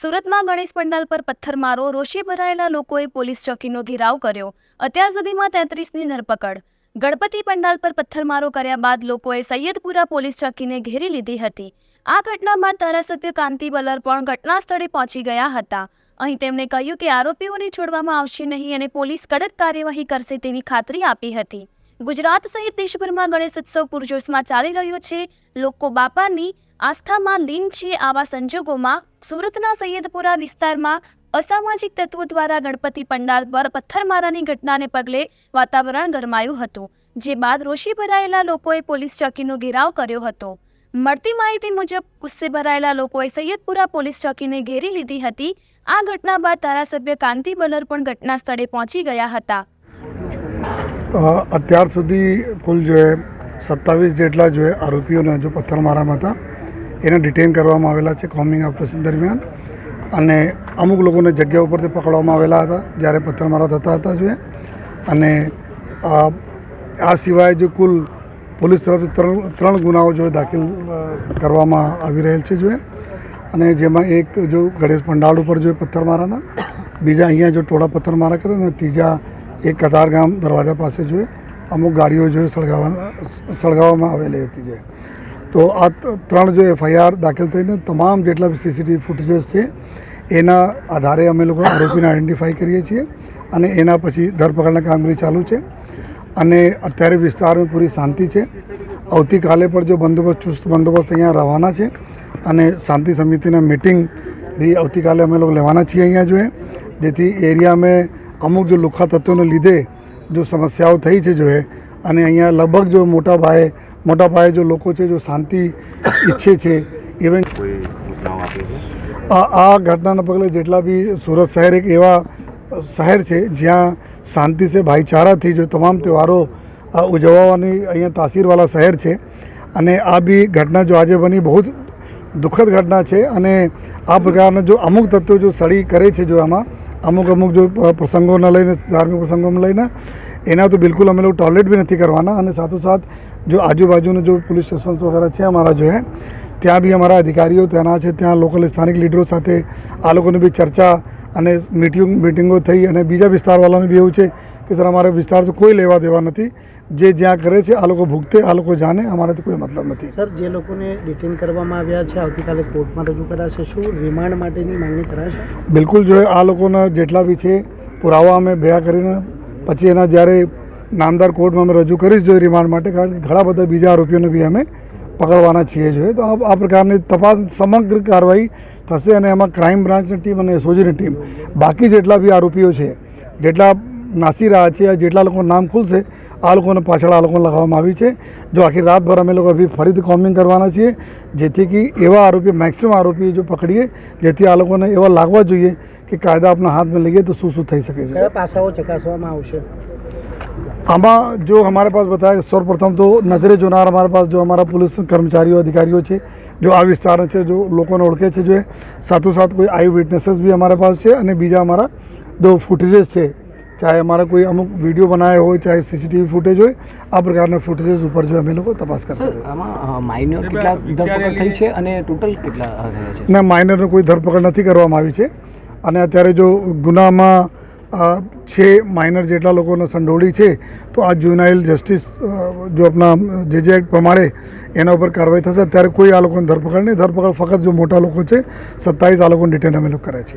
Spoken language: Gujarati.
સુરતમાં ગણેશ પંડાલ પર પથ્થરમારો, રોષે ભરાયેલા લોકોએ પોલીસ ચોકીનો ઘેરાવ કર્યો. અત્યાર સુધીમાં તેત્રીસની ધરપકડ. ગણપતિ પંડાલ પર પથ્થરમારો કર્યા બાદ લોકોએ સૈયદપુરા પોલીસ ચોકીને ઘેરી લીધી હતી. આ ઘટના બાદ ધારાસભ્ય કાંતિ બલર પણ ઘટના સ્થળે પહોંચી ગયા હતા. અહીં તેમણે કહ્યું કે આરોપીઓને છોડવામાં આવશે નહીં અને પોલીસ કડક કાર્યવાહી કરશે તેવી ખાતરી આપી હતી. ગુજરાત સહિત દેશભરમાં ગણેશ ઉત્સવ પૂરજોશમાં ચાલી રહ્યો છે. લોકો બાપાની આસ્થામાં લીન છે આવા સંજોગોમાં સુરતના સૈયદપુરા વિસ્તારમાં અસામાજિક તત્વો દ્વારા ગણપતિ પંડાલ પર પથ્થરમારાની ઘટનાને પગલે વાતાવરણ ગરમાયું હતું, જે બાદ રોષે ભરાયેલા લોકોએ પોલીસ ચોકીનો ઘેરાવ કર્યો હતો. મળતી માહિતી મુજબ, ગુસ્સે ભરાયેલા લોકોએ સૈયદપુરા પોલીસ ચોકીને ઘેરી લીધી હતી. આ ઘટના બાદ ધારાસભ્ય કાંતિ બલર પણ ઘટના સ્થળે પહોંચી ગયા હતા. અત્યાર સુધી કુલ જો સત્તાવીસ જેટલા જો એ આરોપીઓને હજુ પથ્થરમારામાં હતા એને ડિટેન કરવામાં આવેલા છે કોમિંગ ઓપરેશન દરમિયાન. અને અમુક લોકોને જગ્યા ઉપરથી પકડવામાં આવેલા હતા, જ્યારે પથ્થરમારા થતા હતા જોઈએ અને આ સિવાય જો કુલ પોલીસ તરફથી ત્રણ ત્રણ ગુનાઓ જો દાખલ કરવામાં આવી રહેલ છે જોઈએ અને જેમાં એક જો ગણેશ પંડાળ ઉપર જો પથ્થરમારાના, બીજા અહીંયા જો ટોળા પથ્થરમારા કરે ને ત્રીજા એક કતારગામ દરવાજા પાસે જોઈએ અમુક ગાડીઓ જોઈએ સળગાવવા સળગાવવામાં આવેલી હતી જો. એ. તો આ ત્રણ જો એફઆઈઆર દાખલ થઈને તમામ જેટલા સીસીટીવી ફૂટેજીસ છે, એના આધારે અમે લોકો આરોપીને આઈડેન્ટિફાઈ કરીએ છીએ અને એના પછી ધરપકડના કામગીરી ચાલુ છે. અને અત્યારે વિસ્તારમાં પૂરી શાંતિ છે. આવતીકાલે પણ જો બંદોબસ્ત, ચુસ્ત બંદોબસ્ત અહીંયા રહેવાના છે અને શાંતિ સમિતિના મિટિંગ બી આવતીકાલે અમે લોકો લેવાના છીએ અહીંયા જોઈએ જેથી એરિયામાં અમુક જો લુખા તત્વોને લીધે જો સમસ્યાઓ થઈ છે જોઈએ અને અહીંયા લગભગ જો મોટા પાયે મોટા પાયે જો લોકો છે જો શાંતિ ઈચ્છે છે ઇવન આ આ ઘટનાના પગલે જેટલા બી સુરત શહેર એક એવા શહેર છે જ્યાં શાંતિ છે ભાઈચારાથી જો તમામ તહેવારો ઉજવવાની અહીંયા તાસીરવાળા શહેર છે. અને આ બી ઘટના જો આજે બની બહુ જ દુઃખદ ઘટના છે. અને આ પ્રકારના જો અમુક તત્વો જો સળી કરે છે જો આમાં અમુક અમુક જો પ્રસંગોને લઈને ધાર્મિક પ્રસંગોને લઈને એના તો બિલકુલ અમે લોકો ટોયલેટ બી નથી કરવાના અને સાથોસાથ જો આજુબાજુનું જો પોલીસ સ્ટેશન્સ વગેરે છે અમારા જો હે ત્યાં બી અમારા અધિકારીઓ ત્યાંના છે ત્યાં લોકલ સ્થાનિક લીડરો સાથે આ લોકોની બી ચર્ચા અને મીટિંગ મિટિંગો થઈ અને બીજા વિસ્તારવાળાને બી એવું છે કે સર અમારા વિસ્તાર તો કોઈ લેવા દેવા નથી જે જ્યાં કરે છે આ લોકો ભૂગતે આ લોકો જાણે અમારે તો કોઈ મતલબ નથી. સર જે લોકોને ડિટેન કરવામાં આવ્યા છે આવતીકાલે કોર્ટમાં રજૂ કરાશે શું રિમાન્ડ માટેની માંગણી કરાશે? બિલકુલ જો આ લોકોના જેટલા બી છે પુરાવા અમે ભેગા કરીને પછી એના જ્યારે નામદાર કોર્ટમાં અમે રજૂ કરીશ જોઈએ રિમાન્ડ માટે, કારણ કે ઘણા બધા બીજા આરોપીઓને બી અમે પકડવાના છીએ જોઈએ. તો આ પ્રકારની તપાસ સમગ્ર કાર્યવાહી થશે અને એમાં ક્રાઇમ બ્રાન્ચની ટીમ અને એસઓજીની ટીમ બાકી જેટલા બી આરોપીઓ છે, જેટલા નાસી રહ્યા છે, જેટલા લોકો નામ ખુલશે આ લોકોને પાછળ આ લોકોને લગાવવામાં આવી છે જો આખી રાતભર અમે લોકો અભી ફરીથી કોમિંગ કરવાના છીએ જેથી કે એવા આરોપી મેક્સિમમ આરોપી જો પકડીએ જેથી આ લોકોને એવા લાગવા જોઈએ કે કાયદા આપણા હાથમાં લઈએ તો શું શું થઈ શકે છે કયા પાસાઓ ચકાસવામાં આવશે આમાં જો हमारे पास बताया सर्वप्रथम तो नजरे જોનાર हमारे पास जो हमारा पुलिस કર્મચારીઓ અધિકારીઓ છે જો આ વિસ્તાર છે જો લોકોને ઓળખે છે જો એ સાથોસાથ કોઈ આઈ વિટનેસીસ બી અમારા પાસ છે અને બીજા અમારા જો ફૂટેજીસ છે ચાહે અમારા કોઈ અમુક વીડિયો બનાવ્યો હોય ચાહે સીસીટીવી ફૂટેજ હોય આ પ્રકારના ફૂટેજ ઉપર જો અમે લોકો તપાસ કરતા આમાં માઇનર કેટલા ધરપકડ થઈ છે અને ટોટલ કેટલા અ, થયા છે? ને માઇનરનો કોઈ ધરપકડ નથી કરવામાં આવી છે. અને અત્યારે જો ગુનામાં છે માઇનર જેટલા લોકોને સંડોળી છે તો આ જુનાઇલ જસ્ટિસ જો આપણા જે જે એક્ટ પ્રમાણે એના ઉપર કાર્યવાહી થશે અત્યારે કોઈ આ લોકોની ધરપકડ નહીં. ધરપકડ ફક્ત જો મોટા લોકો છે સત્તાવીસ આ લોકોને ડિટેન અમે લોકો કરે છે.